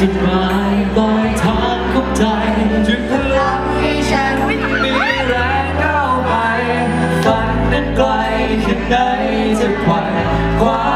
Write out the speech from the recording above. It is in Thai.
จุดหมายปลอยทางของใจจุดพลังให้ฉันมีแรงก้าวไปฝันนั้นไกลแค่ไหนจะไกว่คว้า